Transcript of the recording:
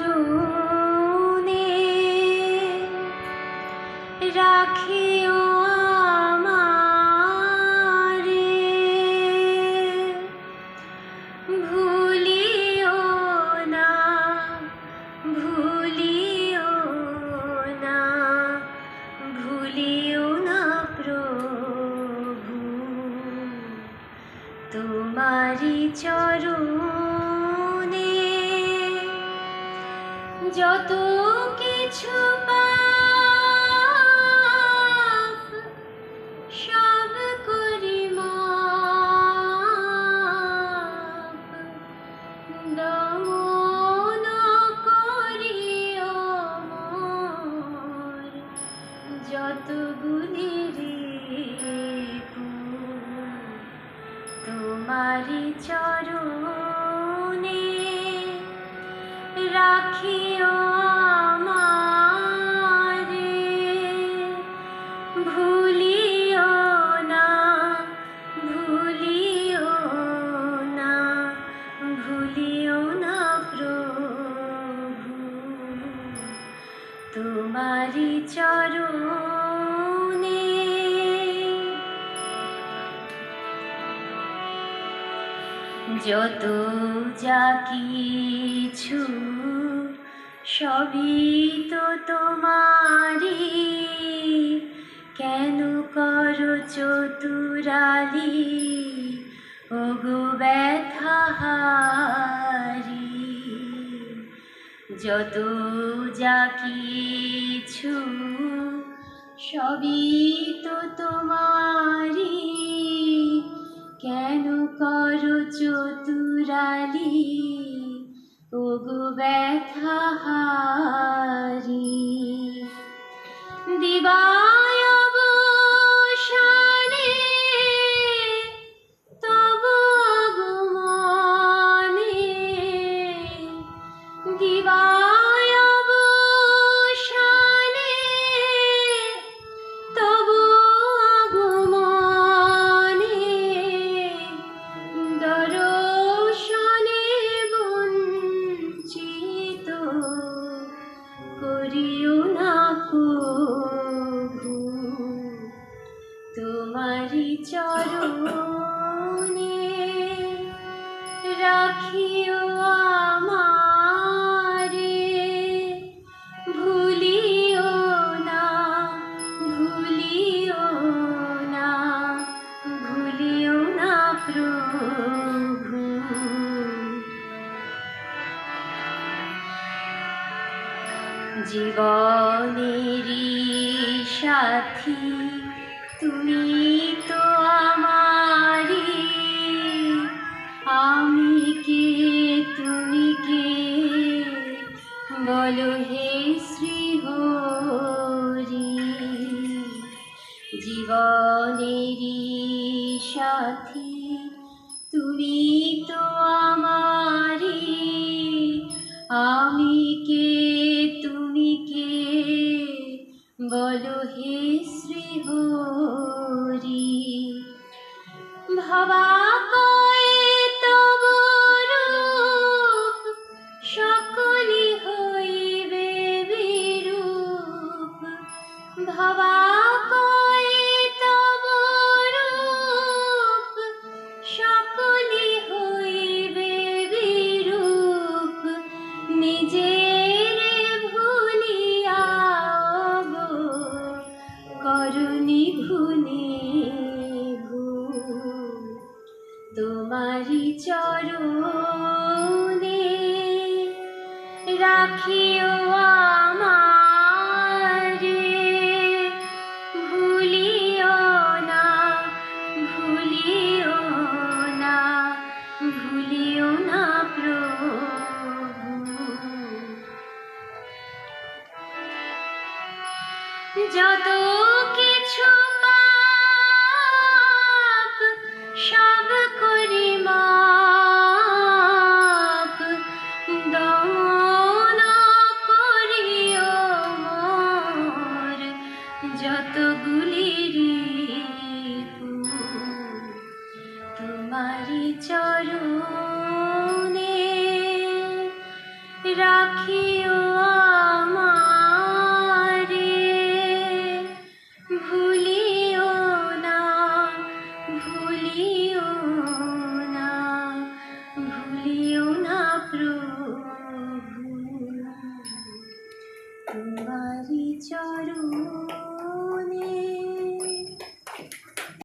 চরণে রাখিও আমারে। ভুলিও না ভুলিও না ভুলিও না প্রভু। তোমারি চরণে যত কিছু পাপ সব করি মাপ। দমন মোর যত গুণের তোমারি চরণে রাখিও যত যা কিছু, সবই তো তোমারি কেন কর চতুরালি? ওগো ব্যথাহারি যত যা কিছু, সবই ব্যথাহারি করিও না প্রভু। তোমারি চরণে রাখিও জীবনেরই সাথী, তুমি তো আমারি আমি কে, তুমি কে? বলো হে শ্রী হরি জীবনেরই সাথী, তুমি তো আমারি আমি কে বলো হে শ্রী হরি ভাবা চরণে রাখিও আমারে। ভুলিও না ভুলিও না ভুলিও না প্রভু। যত চরণে রাখি রাখিও আমারে। ভুলিও না ভুলিও না ভুলিও না প্রভু।